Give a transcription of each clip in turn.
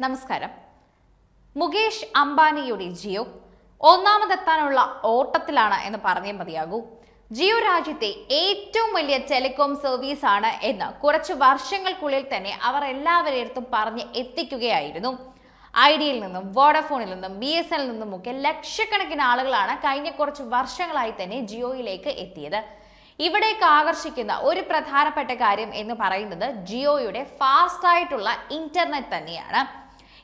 നമസ്കാരം. മുകേഷ് അംബാനിയുടെ ജിയോ ഒന്നാമതെത്താനുള്ള ഓട്ടത്തിലാണ് എന്ന് പറഞ്ഞേ മതിയാകൂ. ജിയോ രാജ്യത്തെ ഏറ്റവും വലിയ ടെലികോം സർവീസ് ആണ് എന്ന് കുറച്ച് വർഷങ്ങൾക്കുള്ളിൽ തന്നെ അവർ എല്ലാവരെടുത്തും പറഞ്ഞ് എത്തിക്കുകയായിരുന്നു. ഐഡിയയിൽ നിന്നും വോഡഫോണിൽ നിന്നും ബി എസ് എല്ലിൽ നിന്നും ഒക്കെ ലക്ഷക്കണക്കിന് ആളുകളാണ് കഴിഞ്ഞ കുറച്ച് വർഷങ്ങളായി തന്നെ ജിയോയിലേക്ക് എത്തിയത്. ഇവിടേക്ക് ആകർഷിക്കുന്ന ഒരു പ്രധാനപ്പെട്ട കാര്യം എന്ന് പറയുന്നത് ജിയോയുടെ ഫാസ്റ്റായിട്ടുള്ള ഇന്റർനെറ്റ് തന്നെയാണ്.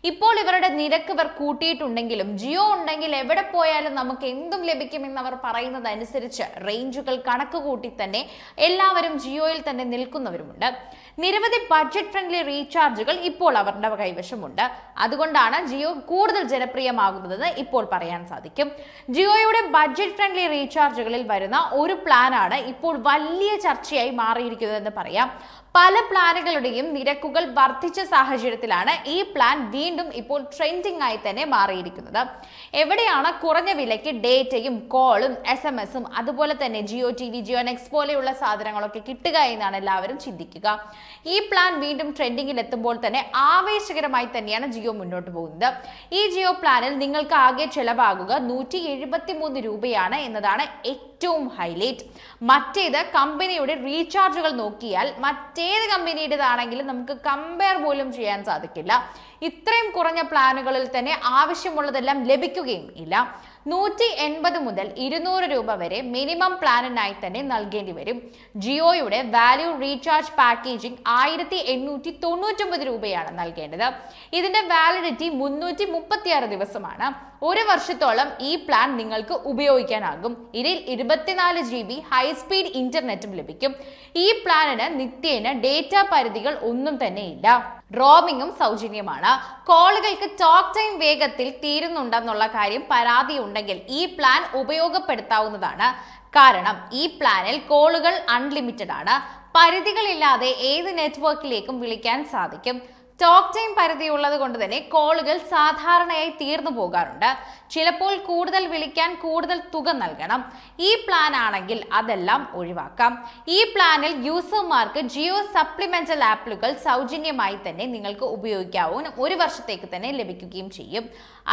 ഇപ്പോൾ ഇവരുടെ നിരക്ക് ഇവർ കൂട്ടിയിട്ടുണ്ടെങ്കിലും ജിയോ ഉണ്ടെങ്കിൽ എവിടെ പോയാലും നമുക്ക് എന്തും ലഭിക്കുമെന്ന് അവർ പറയുന്നത് അനുസരിച്ച് റേഞ്ചുകൾ കണക്ക് കൂട്ടി തന്നെ എല്ലാവരും ജിയോയിൽ തന്നെ നിൽക്കുന്നവരുമുണ്ട്. നിരവധി ബഡ്ജറ്റ് ഫ്രണ്ട്ലി റീചാർജുകൾ ഇപ്പോൾ അവരുടെ കൈവശമുണ്ട്. അതുകൊണ്ടാണ് ജിയോ കൂടുതൽ ജനപ്രിയമാകുന്നതെന്ന് ഇപ്പോൾ പറയാൻ സാധിക്കും. ജിയോയുടെ ബഡ്ജറ്റ് ഫ്രണ്ട്ലി റീചാർജുകളിൽ വരുന്ന ഒരു പ്ലാനാണ് ഇപ്പോൾ വലിയ ചർച്ചയായി മാറിയിരിക്കുന്നതെന്ന് പറയാം. പല പ്ലാനുകളുടെയും നിരക്കുകൾ വർദ്ധിച്ച സാഹചര്യത്തിലാണ് ഈ പ്ലാൻ വീണ്ടും ഇപ്പോൾ ട്രെൻഡിംഗ് ആയി തന്നെ മാറിയിരിക്കുന്നത്. എവിടെയാണ് കുറഞ്ഞ വിലയ്ക്ക് ഡേറ്റയും കോളും എസ് എം എസും അതുപോലെ തന്നെ Jio T V Jio next പോലെയുള്ള സാധനങ്ങളൊക്കെ കിട്ടുക എന്നാണ് എല്ലാവരും ചിന്തിക്കുക. ഈ പ്ലാൻ വീണ്ടും ട്രെൻഡിങ്ങിൽ എത്തുമ്പോൾ തന്നെ ആവേശകരമായി തന്നെയാണ് ജിയോ മുന്നോട്ട് പോകുന്നത്. ഈ ജിയോ പ്ലാനിൽ നിങ്ങൾക്ക് ആകെ ചെലവാകുക നൂറ്റി രൂപയാണ് എന്നതാണ് ഏറ്റവും ഹൈലൈറ്റ് മറ്റേത് കമ്പനിയുടെ റീചാർജുകൾ നോക്കിയാൽ മറ്റേത് കമ്പനിയുടേതാണെങ്കിലും നമുക്ക് കമ്പയർ പോലും ചെയ്യാൻ സാധിക്കില്ല. ഇത്രയും കുറഞ്ഞ പ്ലാനുകളിൽ തന്നെ ആവശ്യമുള്ളതെല്ലാം ലഭിക്കുകയും ഇല്ല. നൂറ്റി എൺപത് മുതൽ ഇരുന്നൂറ് രൂപ വരെ മിനിമം പ്ലാനിനായി തന്നെ നൽകേണ്ടി വരും. ജിയോയുടെ വാല്യൂ റീചാർജ് പാക്കേജിംഗ് ആയിരത്തി എണ്ണൂറ്റി തൊണ്ണൂറ്റൊമ്പത് രൂപയാണ് നൽകേണ്ടത്. ഇതിന്റെ വാലിഡിറ്റി മുന്നൂറ്റി മുപ്പത്തിയാറ് ദിവസമാണ്. ഒരു വർഷത്തോളം ഈ പ്ലാൻ നിങ്ങൾക്ക് ഉപയോഗിക്കാനാകും. ഇതിൽ ഇരുപത്തിനാല് ജി ബി ഹൈസ്പീഡ് ഇന്റർനെറ്റും ലഭിക്കും. ഈ പ്ലാനിന് നിത്യേന ഡേറ്റ പരിധികൾ ഒന്നും തന്നെയില്ല റോമിങ്ങും സൗജന്യമാണ്. കോളുകൾക്ക് ടോക്ക് ടൈം വേഗത്തിൽ തീരുന്നുണ്ടെന്നുള്ള കാര്യം പരാതി ഉണ്ടെങ്കിൽ ഈ പ്ലാൻ ഉപയോഗപ്പെടുത്താവുന്നതാണ്. കാരണം ഈ പ്ലാനിൽ കോളുകൾ അൺലിമിറ്റഡ് ആണ്. പരിധികളില്ലാതെ ഏത് നെറ്റ്വർക്കിലേക്കും വിളിക്കാൻ സാധിക്കും. ടോക്ക് ടൈം പരിധി ഉള്ളത് കൊണ്ട് തന്നെ കോളുകൾ സാധാരണയായി തീർന്നു പോകാറുണ്ട്. ചിലപ്പോൾ കൂടുതൽ വിളിക്കാൻ കൂടുതൽ തുക നൽകണം. ഈ പ്ലാൻ ആണെങ്കിൽ അതെല്ലാം ഒഴിവാക്കാം. ഈ പ്ലാനിൽ യൂസർമാർക്ക് ജിയോ സപ്ലിമെന്റൽ ആപ്പുകൾ സൗജന്യമായി തന്നെ നിങ്ങൾക്ക് ഉപയോഗിക്കാവുന്ന ഒരു വർഷത്തേക്ക് തന്നെ ലഭിക്കുകയും ചെയ്യും.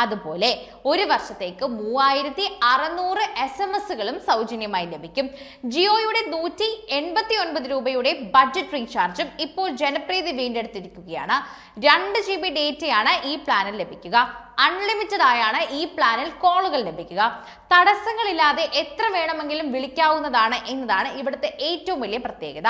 അതുപോലെ ഒരു വർഷത്തേക്ക് മൂവായിരത്തി അറുന്നൂറ് എസ് എം എസുകളും സൗജന്യമായി ലഭിക്കും. ജിയോയുടെ നൂറ്റി എൺപത്തി ഒൻപത് രൂപയുടെ ബഡ്ജറ്റ് റീചാർജും ഇപ്പോൾ ജനപ്രീതി വീണ്ടെടുത്തിരിക്കുകയാണ്. രണ്ട് ജി ബി ഡേറ്റയാണ് ഈ പ്ലാനിൽ ലഭിക്കുക. അൺലിമിറ്റഡ് ആയാണ് ഈ പ്ലാനിൽ കോളുകൾ ലഭിക്കുക. തടസ്സങ്ങളില്ലാതെ എത്ര വേണമെങ്കിലും വിളിക്കാവുന്നതാണ് എന്നതാണ് ഇവിടുത്തെ ഏറ്റവും വലിയ പ്രത്യേകത.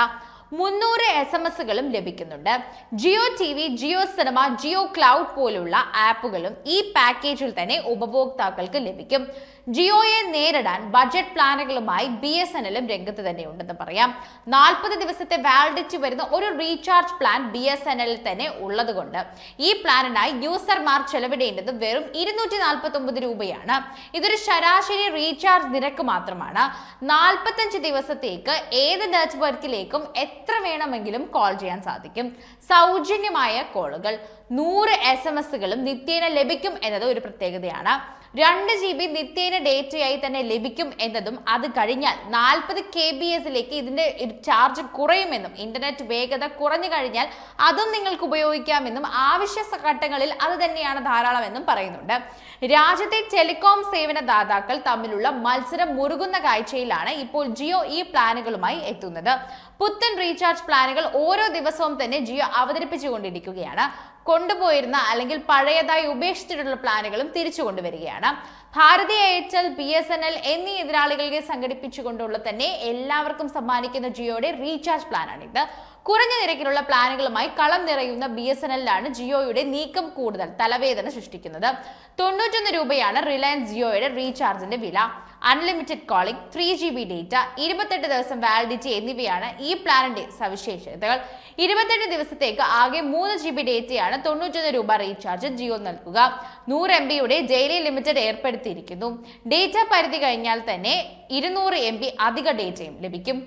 മുന്നൂറ് എസ് എം എസുകളും ലഭിക്കുന്നുണ്ട്. Jio T V Jio cinema Jio cloud പോലുള്ള ആപ്പുകളും ഈ പാക്കേജിൽ തന്നെ ഉപഭോക്താക്കൾക്ക് ലഭിക്കും. ജിയോയെ നേരിടാൻ ബഡ്ജറ്റ് പ്ലാനുകളുമായി ബി എസ് എൻ രംഗത്ത് തന്നെ ഉണ്ടെന്ന് പറയാം. നാൽപ്പത് ദിവസത്തെ വാലിഡിറ്റി വരുന്ന ഒരു recharge plan B S N എല്ലിൽ തന്നെ ഉള്ളതുകൊണ്ട് ഈ പ്ലാനിനായി യൂസർമാർ ചെലവിടേണ്ടത് വെറും ഇരുന്നൂറ്റി നാൽപ്പത്തി ഒമ്പത് രൂപയാണ്. ഇതൊരു ശരാശരി റീചാർജ് നിരക്ക് മാത്രമാണ്. നാൽപ്പത്തഞ്ച് ദിവസത്തേക്ക് ഏത് നെറ്റ്വർക്കിലേക്കും എത്ര വേണമെങ്കിലും കോൾ ചെയ്യാൻ സാധിക്കും. സൗജന്യമായ കോളുകൾ നൂറ് എസ് എം എസുകളും നിത്യേന ലഭിക്കും എന്നത് ഒരു പ്രത്യേകതയാണ്. രണ്ട് ജി ബി നിത്യേന ഡേറ്റയായി തന്നെ ലഭിക്കും എന്നതും അത് കഴിഞ്ഞാൽ നാൽപ്പത് കെ ബി എസിലേക്ക് ഇതിന്റെ ചാർജ് കുറയുമെന്നും ഇന്റർനെറ്റ് വേഗത കുറഞ്ഞു കഴിഞ്ഞാൽ അതും നിങ്ങൾക്ക് ഉപയോഗിക്കാമെന്നും ആവശ്യ ഘട്ടങ്ങളിൽ അത് തന്നെയാണ് ധാരാളമെന്നും പറയുന്നുണ്ട്. രാജ്യത്തെ ടെലികോം സേവന ദാതാക്കൾ തമ്മിലുള്ള മത്സരം മുറുകുന്ന കാഴ്ചയിലാണ് ഇപ്പോൾ ജിയോ ഈ പ്ലാനുകളുമായി എത്തുന്നത്. പുത്തൻ റീചാർജ് പ്ലാനുകൾ ഓരോ ദിവസവും തന്നെ ജിയോ അവതരിപ്പിച്ചുകൊണ്ടിരിക്കുകയാണ്. കൊണ്ടുപോയിരുന്ന അല്ലെങ്കിൽ പഴയതായി ഉപേക്ഷിച്ചിട്ടുള്ള പ്ലാനുകളും തിരിച്ചു കൊണ്ടുവരികയാണ്. Bharti Airtel B S N L എന്നീ എതിരാളികളെ സംഘടിപ്പിച്ചുകൊണ്ടുള്ള തന്നെ എല്ലാവർക്കും സമ്മാനിക്കുന്ന ജിയോയുടെ റീചാർജ് പ്ലാനാണിത്. കുറഞ്ഞ നിരക്കിലുള്ള പ്ലാനുകളുമായി കളം നിറയുന്ന ബി എസ് എൻ എല്ലാണ് ജിയോയുടെ നീക്കം കൂടുതൽ തലവേദന സൃഷ്ടിക്കുന്നത്. തൊണ്ണൂറ്റൊന്ന് രൂപയാണ് റിലയൻസ് ജിയോയുടെ റീചാർജിന്റെ വില. Unlimited calling three G B data ഇരുപത്തെട്ട് ദിവസം വാലിഡിറ്റി എന്നിവയാണ് ഈ പ്ലാനിന്റെ സവിശേഷതകൾ. ഇരുപത്തെട്ട് ദിവസത്തേക്ക് ആകെ മൂന്ന് ജി ബി ഡേറ്റയാണ് തൊണ്ണൂറ്റൊന്ന് രൂപ റീചാർജ് ജിയോ നൽകുക. നൂറ് എം ബിയുടെ ഡെയിലി ലിമിറ്റഡ് ഏർപ്പെടുത്തിയിരിക്കുന്നു. ഡേറ്റ പരിധി കഴിഞ്ഞാൽ തന്നെ ഇരുന്നൂറ് എം ബി അധിക ഡേറ്റയും ലഭിക്കും.